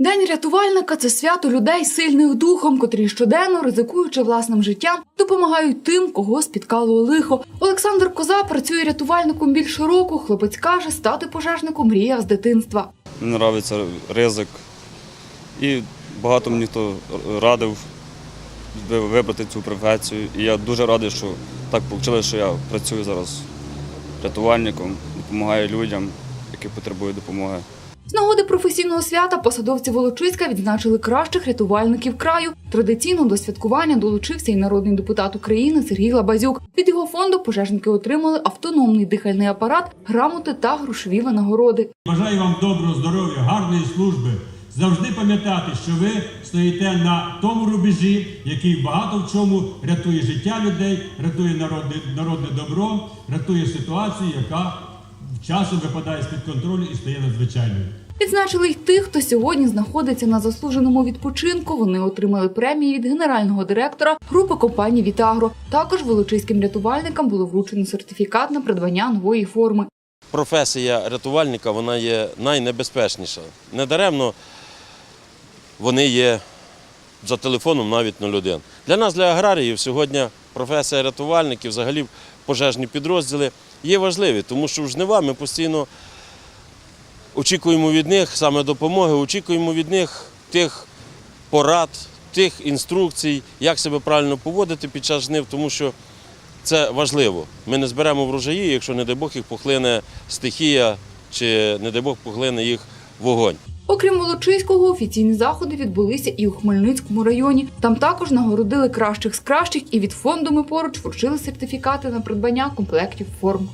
День рятувальника це свято людей сильних духом, котрі щоденно, ризикуючи власним життям, допомагають тим, кого спіткало лихо. Олександр Коза працює рятувальником більше року. Хлопець каже, стати пожежником мріяв з дитинства. Мені подобається ризик. І багато мені хто радив вибрати цю професію. І я дуже радий, що так вийшло, що я працюю зараз рятувальником, допомагаю людям, які потребують допомоги. З нагоди професійного свята посадовці Волочиська відзначили кращих рятувальників краю. Традиційно до святкування долучився і народний депутат України Сергій Лабазюк. Від його фонду пожежники отримали автономний дихальний апарат, грамоти та грошові винагороди. Бажаю вам доброго здоров'я, гарної служби. Завжди пам'ятати, що ви стоїте на тому рубежі, який багато в чому рятує життя людей, рятує народне, народне добро, рятує ситуацію, яка часом випадає з-під контролю і стає надзвичайною. Відзначили й тих, хто сьогодні знаходиться на заслуженому відпочинку. Вони отримали премії від генерального директора групи компаній Вітагро. Також волочиським рятувальникам було вручено сертифікат на придбання нової форми. професія рятувальника вона є найнебезпечніша. Недаремно вони є за телефоном навіть 01. Для нас, для аграріїв, сьогодні професія рятувальників, взагалі пожежні підрозділи є важливі, тому що в жнива ми постійно очікуємо від них саме допомоги, очікуємо від них тих порад, тих інструкцій, як себе правильно поводити під час жнив, тому що це важливо. Ми не зберемо врожаї, якщо, не дай Бог, їх похлине стихія чи, не дай Бог, поглине їх вогонь. Окрім Волочиського, офіційні заходи відбулися і у Хмельницькому районі. Там також нагородили кращих з кращих і від фонду ми поруч вручили сертифікати на придбання комплектів форм.